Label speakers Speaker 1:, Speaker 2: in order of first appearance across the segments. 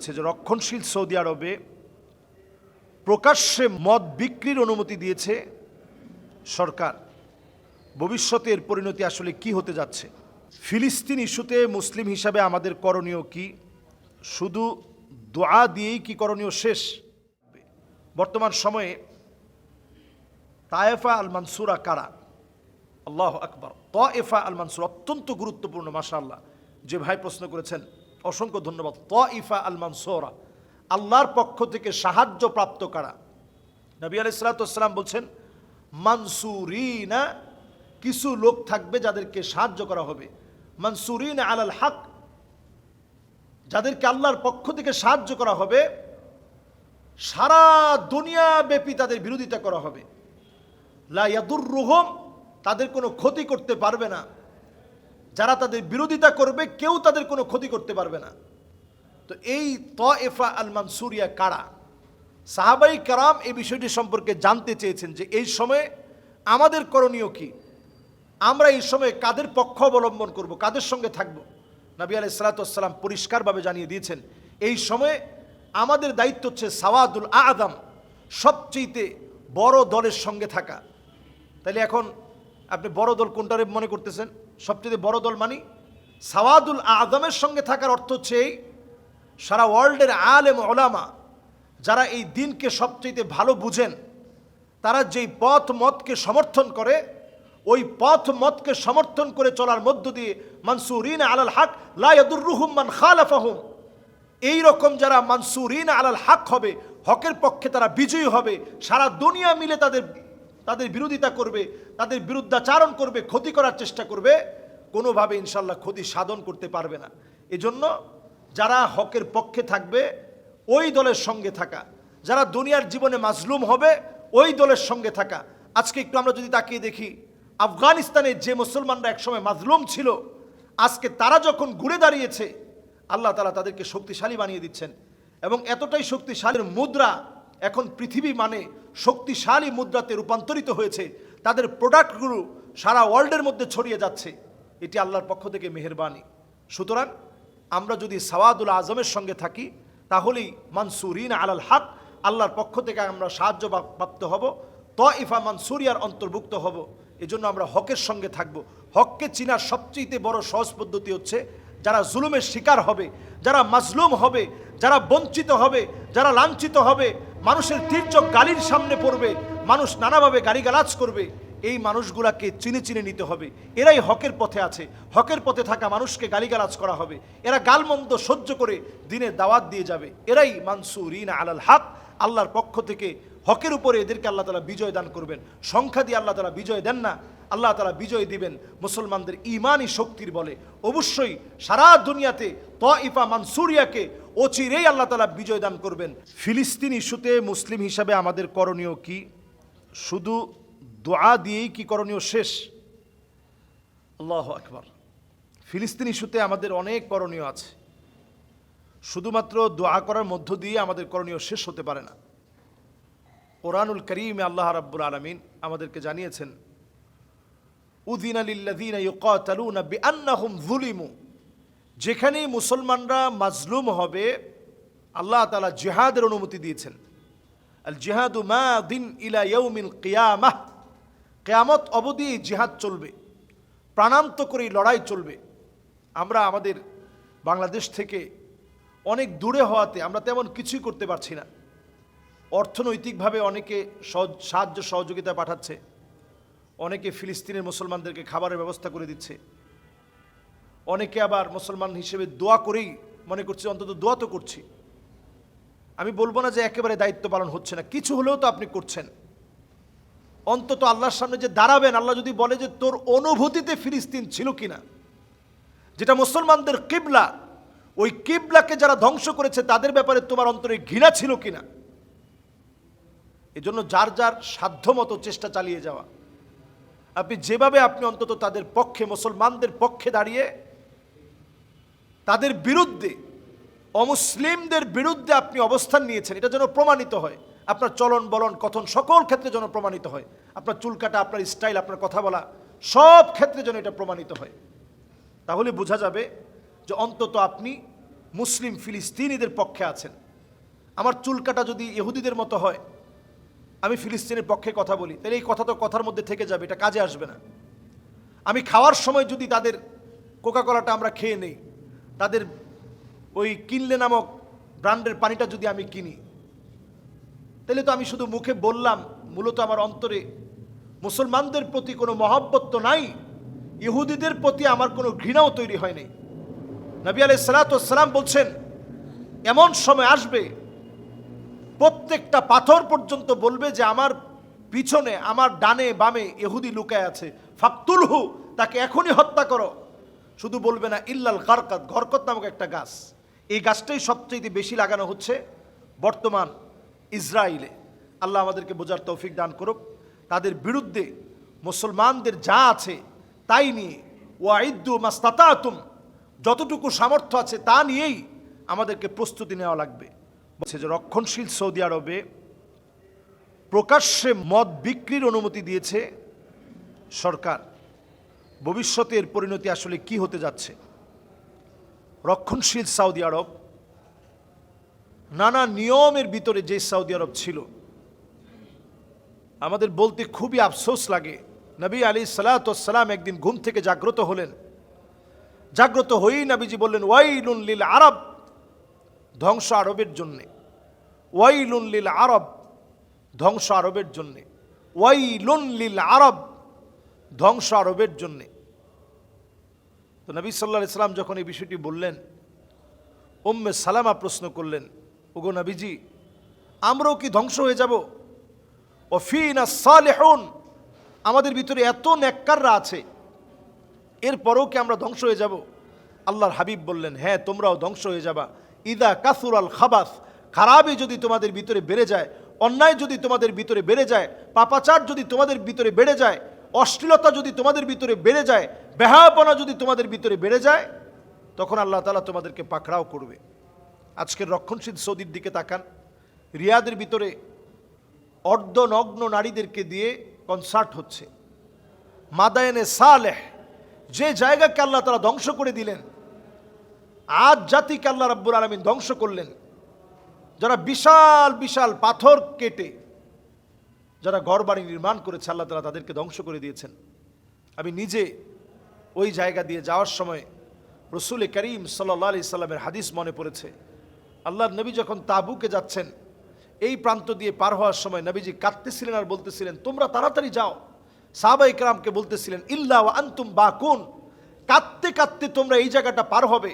Speaker 1: হচ্ছে যে রক্ষণশীল সৌদি আরবে প্রকাশ্যে মদ বিক্রির অনুমতি দিয়েছে সরকার ভবিষ্যতের পরিণতি আসলে কি হতে যাচ্ছে? ফিলিস্তিন ইস্যুতে মুসলিম হিসাবে আমাদের করণীয় কি? শুধু দোয়া দিয়েই কি করণীয় শেষ? বর্তমান সময়ে তায়েফা আল মানসুরা কারা? আল্লাহ আকবর। তএফা আল মানসুর অত্যন্ত গুরুত্বপূর্ণ মাসা আল্লাহ যে ভাই প্রশ্ন করেছেন অসংখ্য ধন্যবাদ। তইফা আল মানসুরা আল্লাহর পক্ষ থেকে সাহায্য প্রাপ্ত কারা? নবী আলাইসালাম বলছেন, মানসুরিনা, কিছু লোক থাকবে যাদেরকে সাহায্য করা হবে। মানসুরিন আলাল হাক, যাদেরকে আল্লাহর পক্ষ থেকে সাহায্য করা হবে, সারা দুনিয়া ব্যাপী তাদের বিরোধিতা করা হবে। লা ইয়াদুর রুহম তাদের কোনো ক্ষতি করতে পারবে না। যারা তাদের বিরোধিতা করবে, কেউ তাদের কোনো ক্ষতি করতে পারবে না। তো এই ত এফা আল মানসুরিয়া কারা? সাহাবাই কারাম এই বিষয়টি সম্পর্কে জানতে চেয়েছেন যে এই সময়ে আমাদের করণীয় কি? আমরা এই সময়ে কাদের পক্ষ অবলম্বন করব, কাদের সঙ্গে থাকব? নবী আলাই সালাতাম পরিষ্কারভাবে জানিয়ে দিয়েছেন, এই সময়ে আমাদের দায়িত্ব হচ্ছে সাওয়াদুল আদম সবচেয়েতে বড় দলের সঙ্গে থাকা। তাহলে এখন আপনি বড় দল কোনটারে মনে করতেছেন? সবচেয়ে বড় দল মানি? সাওয়াদুল আদমের সঙ্গে থাকার অর্থ হচ্ছে এই, সারা ওয়ার্ল্ডের আলেম ওলামা যারা এই দিনকে সবচেয়ে ভালো বুঝেন, তারা যেই পথ মতকে সমর্থন করে, ওই পথ মতকে সমর্থন করে চলার মধ্য দিয়ে মানসুরিন আলাল হক লায়াদুর রুহুম মান খালাফাহুম। এই রকম যারা মানসুরিন আলাল হক হবে, হকের পক্ষে তারা বিজয়ী হবে, সারা দুনিয়া মিলে তাদের তাদের বিরোধিতা করবে, তাদের বিরুদ্ধাচারণ করবে, ক্ষতি করার চেষ্টা করবে, কোনোভাবে ইনশাল্লাহ ক্ষতি সাধন করতে পারবে না। এজন্য যারা হকের পক্ষে থাকবে, ওই দলের সঙ্গে থাকা, যারা দুনিয়ার জীবনে মাজলুম হবে, ওই দলের সঙ্গে থাকা। আজকে একটু আমরা যদি তাকিয়ে দেখি, আফগানিস্তানে যে মুসলমানরা একসময় মাজলুম ছিল, আজকে তারা যখন ঘুরে দাঁড়িয়েছে, আল্লাহ তালা তাদেরকে শক্তিশালী বানিয়ে দিচ্ছেন। এবং এতটাই শক্তিশালীর মুদ্রা এখন পৃথিবী মানে শক্তিশালী মুদ্রাতে রূপান্তরিত হয়েছে। তাদের প্রোডাক্টগুলো সারা ওয়ার্ল্ডের মধ্যে ছড়িয়ে যাচ্ছে। এটি আল্লাহর পক্ষ থেকে মেহরবানি। সুতরাং আমরা যদি সাওয়াদুল আজমের সঙ্গে থাকি, তাহলেই মানসুরিন আলাল হক, আল্লাহর পক্ষ থেকে আমরা সাহায্য প্রাপ্ত হব ত ইফা মানসুরিয়ার অন্তর্ভুক্ত হব। এজন্য আমরা হকের সঙ্গে থাকব। হককে চিনার সবচেয়ে বড় সহজ পদ্ধতি হচ্ছে, যারা জুলুমের শিকার হবে, যারা মাজলুম হবে, যারা বঞ্চিত হবে, যারা লাঞ্ছিত হবে মানুষের তীর্যক গালির সামনে পড়বে, মানুষ নানাভাবে গালিগালাজ করবে, এই মানুষগুলাকে চিনে চিনে নিতে হবে। এরাই হকের পথে আছে। হকের পথে থাকা মানুষকে গালিগালাজ করা হবে। এরা গালমন্দ সহ্য করে দিনে দাওয়াত দিয়ে যাবে। এরাই মানসুরিন আলাল হক। আল্লাহর পক্ষ থেকে হকের উপরে এদেরকে আল্লাহ তালা বিজয় দান করবেন। সংখ্যা দিয়ে আল্লাহ তালা বিজয় দেন না। আল্লাহ তালা বিজয় দিবেন মুসলমানদের ইমানই শক্তির বলে। অবশ্যই সারা দুনিয়াতে ত ইফা মানসুরিয়াকে অচিরেই আল্লাহ তালা বিজয় দান করবেন। ফিলিস্তিন ইস্যুতে মুসলিম হিসাবে আমাদের করণীয় কি? শুধু দোয়া দিয়েই কি করণীয় শেষ? আল্লাহ আকবার। ফিলিস্তিন ইস্যুতে আমাদের অনেক করণীয় আছে। শুধুমাত্র দোয়া করার মধ্য দিয়ে আমাদের করণীয় শেষ হতে পারে না। কোরআনুল করিমে আল্লাহ রাব্বুল আলমিন আমাদেরকে জানিয়েছেন উদিন আলিল্লাদিন ইউকাতালুনা বিআন্নাহুম যুলিমু। যেখানেই মুসলমানরা মাজলুম হবে, আল্লাহ তালা জেহাদের অনুমতি দিয়েছেন। আল জিহাদু মা দিন ইলা ইয়ৌমিল কিয়ামাহ। কেয়ামত অবধি জেহাদ চলবে, প্রাণান্ত করে লড়াই চলবে। আমরা আমাদের বাংলাদেশ থেকে অনেক দূরে হওয়াতে আমরা তেমন কিছুই করতে পারছি না। অর্থনৈতিকভাবে অনেকে সাহায্য সহযোগিতা পাঠাচ্ছে, অনেকে ফিলিস্তিনের মুসলমানদেরকে খাবারের ব্যবস্থা করে দিচ্ছে। অনেকে আবার মুসলমান হিসেবে দোয়া করেই মনে করছে, অন্তত দোয়া তো করছি। আমি বলব না যে একেবারে দায়িত্ব পালন হচ্ছে না, কিছু হলেও তো আপনি করছেন। অন্তত আল্লাহর সামনে যে দাঁড়াবেন, আল্লাহ যদি বলে যে তোর অনুভূতিতে ফিলিস্তিন ছিল কিনা, যেটা মুসলমানদের কিবলা, ওই কিবলাকে যারা ধ্বংস করেছে, তাদের ব্যাপারে তোমার অন্তরে ঘৃণা ছিল কিনা? এজন্য যার যার সাধ্যমতো চেষ্টা চালিয়ে যাওয়া। আপনি যেভাবে আপনি অন্তত তাদের পক্ষে, মুসলমানদের পক্ষে দাঁড়িয়ে তাদের বিরুদ্ধে, অমুসলিমদের বিরুদ্ধে আপনি অবস্থান নিয়েছেন, এটা যেন প্রমাণিত হয়। আপনার চলন বলন, কথন সকল ক্ষেত্রে যেন প্রমাণিত হয়। আপনার চুল কাটা, আপনার স্টাইল, আপনার কথা বলা, সব ক্ষেত্রে যেন এটা প্রমাণিত হয়। তাহলে বোঝা যাবে যে অন্তত আপনি মুসলিম ফিলিস্তিনিদের পক্ষে আছেন। আমার চুল কাটা যদি ইহুদিদের মতো হয়, আমি ফিলিস্তিনের পক্ষে কথা বলি, তাহলে এই কথা তো কথার মধ্যে থেকে যাবে, এটা কাজে আসবে না। আমি খাওয়ার সময় যদি তাদের কোকা কলাটা আমরা খেয়ে নেই তাদের ওই কিনলে নামক ব্র্যান্ডের পানিটা যদি আমি কিনি, তাহলে তো আমি শুধু মুখে বললাম, মূলত আমার অন্তরে মুসলমানদের প্রতি কোনো মহব্বত তো নাই, ইহুদিদের প্রতি আমার কোনো ঘৃণাও তৈরি হয়নি নবী আলাই সালাতাম বলছেন, এমন সময় আসবে, প্রত্যেকটা পাথর পর্যন্ত বলবে যে আমার পিছনে, আমার ডানে, বামে এহুদি লুকায় আছে। ফাকতুলহু, তাকে এখনই হত্যা করো। শুধু বলবে না, ইল্লাল গারকাত ঘরকত নামক একটা গাছ। এই গাছটাই সবচেয়ে বেশি লাগানো হচ্ছে বর্তমান ইসরায়েলে আল্লাহ আমাদেরকে বোঝার তৌফিক দান করুক। তাদের বিরুদ্ধে মুসলমানদের যা আছে তাই নিয়ে ওয়াইদ্দু মাস্তাতাতুম, যতটুকু সামর্থ্য আছে তা নিয়েই আমাদেরকে প্রস্তুতি নেওয়া লাগবে। বলছে যে রক্ষণশীল সৌদি আরবে প্রকাশ্যে মদ বিক্রির অনুমতি দিয়েছে সরকার। ভবিষ্যতে এর পরিণতি আসলে কি হতে যাচ্ছে? রক্ষণশীল সৌদি আরব, নানা নিয়মের ভিতরে যে সৌদি আরব ছিল, আমাদের বলতে খুবই আফসোস লাগে। নবী আলী সালাতাম একদিন ঘুম থেকে জাগ্রত হলেন। জাগ্রত হয়েই নবীজি বললেন, ওয়াইলুন লিল আরব ধ্বংস আরবের জন্যে। ওয়াইলুন লিল আরব ধ্বংস আরবের জন্যে। ওয়াইলুন লিল আরব ধ্বংস আরবের জন্যে। তো নবী সাল্লাহ ইসলাম যখন এই বিষয়টি বললেন, উম্মে সালামা প্রশ্ন করলেন, ওগো নবীজি, আমরাও কি ধ্বংস হয়ে যাব? ও ফিনা সালেহন, আমাদের ভিতরে এত নেককাররা আছে, এরপরেও কি আমরা ধ্বংস হয়ে যাব? আল্লাহর হাবিব বললেন হ্যাঁ তোমরাও ধ্বংস হয়ে যাবা। ইদা কাসুর আল খাবাস, খারাপই যদি তোমাদের ভিতরে বেড়ে যায়, অন্যায় যদি তোমাদের ভিতরে বেড়ে যায়, পাপাচার যদি তোমাদের ভিতরে বেড়ে যায় অশ্লীলতা যদি তোমাদের ভিতরে বেড়ে যায় বেহাপনা যদি তোমাদের ভিতরে বেড়ে যায়, তখন আল্লাহ তালা তোমাদেরকে পাকড়াও করবে। আজকের রক্ষণশীল সৌদির দিকে তাকান। রিয়াদের ভিতরে অর্ধনগ্ন নারীদেরকে দিয়ে কনসার্ট হচ্ছে। মাদায়নে সালেহ, যে জায়গাকে আল্লাহ তারা ধ্বংস করে দিলেন, আজ জাতিকে আল্লাহ রাব্বুল আলমিন ধ্বংস করলেন। যারা বিশাল বিশাল পাথর কেটে যারা ঘর বাড়ি নির্মাণ করেছে, আল্লাহ তালা তাদেরকে ধ্বংস করে দিয়েছেন। আমি নিজে ওই জায়গা দিয়ে যাওয়ার সময় রসুল করিম সাল্লা সাল্লামের হাদিস মনে পড়েছে। আল্লাহর নবী যখন তাবুকে যাচ্ছেন, এই প্রান্ত দিয়ে পার হওয়ার সময় নবীজি কাঁদতেছিলেন আর বলতেছিলেন, তোমরা তাড়াতাড়ি যাও। সাহাবা ইকরামকে বলতেছিলেন, ইল্লা আন্তুম বা কোন কাঁদতে কাঁদতে তোমরা এই জায়গাটা পার হবে।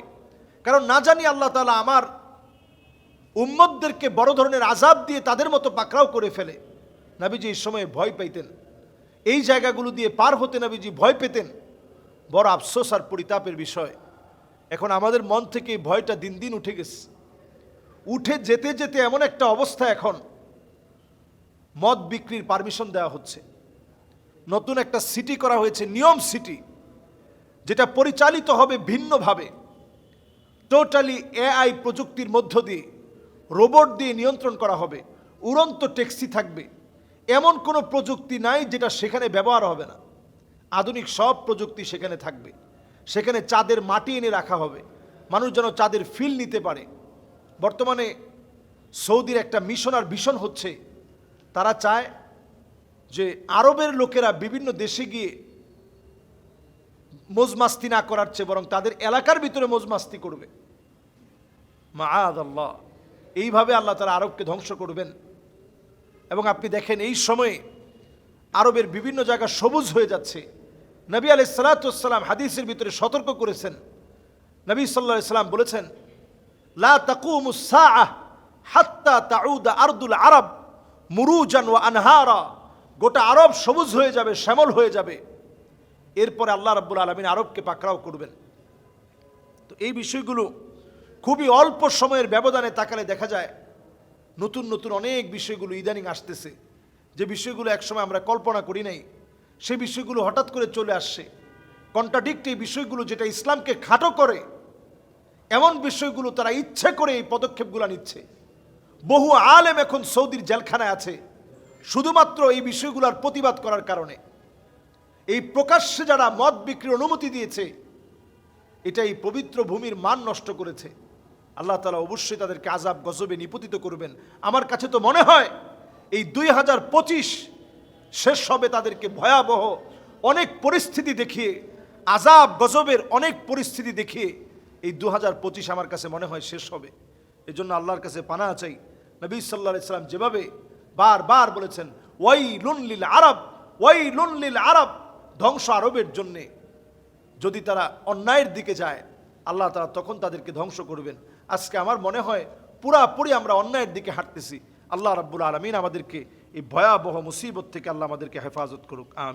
Speaker 1: কারণ না জানি আল্লাহ তালা আমার উম্মদদেরকে বড় ধরনের আজাব দিয়ে তাদের মতো পাকড়াও করে ফেলে। নাবিজি এই সময়ে ভয় পাইতেন। এই জায়গাগুলো দিয়ে পার হতে নাবিজি ভয় পেতেন। বড় আফসোস আর পরিতাপের বিষয়। এখন আমাদের মন থেকে ভয়টা দিন দিন উঠে গেছে। উঠে যেতে যেতে এমন একটা অবস্থা এখন। মদ বিক্রির পারমিশন দেওয়া হচ্ছে। নতুন একটা সিটি করা হয়েছে, নিয়ম সিটি, যেটা পরিচালিত হবে ভিন্নভাবে। টোটালি এআই প্রযুক্তির মধ্য দিয়ে, রোবট দিয়ে নিয়ন্ত্রণ করা হবে। উড়ন্ত ট্যাক্সি থাকবে। এমন কোনো প্রযুক্তি নাই যেটা সেখানে ব্যবহার হবে না। আধুনিক সব প্রযুক্তি সেখানে থাকবে। সেখানে চাঁদের মাটি এনে রাখা হবে। মানুষ যেন চাঁদের ফিল নিতে পারে। বর্তমানে সৌদির একটা মিশন আর ভীষণ হচ্ছে। তারা চায় যে আরবের লোকেরা বিভিন্ন দেশে গিয়ে মোজমাস্তি না করার চেয়ে বরং তাদের এলাকার ভিতরে মোজমাস্তি করবে। মা আল্লাহ এইভাবে আল্লাহ তারা আরবকে ধ্বংস করবেন। এবং আপনি দেখেন এই সময়ে আরবের বিভিন্ন জায়গা সবুজ হয়ে যাচ্ছে। নবী আলাই সালাতাম হাদিসের ভিতরে সতর্ক করেছেন। নবী সাল্লাহ সাল্লাম বলেছেন, লা তাকুমুসাহ হাত্তা তাউদা আরদুল আরব মুরুজান ওয়া আনহারা। গোটা আরব সবুজ হয়ে যাবে, শ্যামল হয়ে যাবে। এরপরে আল্লাহ রাব্বুল আলমিন আরবকে পাকড়াও করবেন। তো এই বিষয়গুলো খুবই অল্প সময়ের ব্যবধানে তাকালে দেখা যায় নতুন নতুন অনেক বিষয়গুলো ইদানিং আসতেছে। যে বিষয়গুলো একসময় আমরা কল্পনা করি নাই, সে বিষয়গুলো হঠাৎ করে চলে আসছে। কন্ট্রাডিক্ট এই বিষয়গুলো যেটা ইসলামকে খাটো করে, এমন বিষয়গুলো তারা ইচ্ছে করে এই পদক্ষেপগুলো নিচ্ছে। বহু আলেম এখন সৌদির জেলখানায় আছে, শুধুমাত্র এই বিষয়গুলোর প্রতিবাদ করার কারণে। এই প্রকাশ্যে যারা মদ বিক্রির অনুমতি দিয়েছে এটা এই পবিত্র ভূমির মান নষ্ট করেছে। আল্লাহ তালা অবশ্যই তাদেরকে আজাব গজবে নিপতিত করবেন। আমার কাছে তো মনে হয় এই দুই হাজার পঁচিশ শেষ হবে তাদেরকে ভয়াবহ অনেক পরিস্থিতি দেখিয়ে আজাব গজবের অনেক পরিস্থিতি দেখিয়ে এই দু হাজার পঁচিশ আমার কাছে মনে হয় শেষ হবে। এই জন্য আল্লাহর কাছে পানা চাই। নবী সাল্লাহ ইসলাম যেভাবে বারবার বলেছেন ওয়াই লুনলিল আরব ওয়াই লুনলিল আরব ধ্বংস আরবের জন্যে। যদি তারা অন্যায়ের দিকে যায়, আল্লাহ তারা তখন তাদেরকে ধ্বংস করবেন। আজকে আমার মনে হয় পুরাপুরি আমরা অন্যায়ের দিকে হাঁটতেছি। আল্লাহ রাব্বুল আলমিন আমাদেরকে এই ভয়াবহ মুসিবত থেকে আল্লাহ আমাদেরকে হেফাজত করুক। আম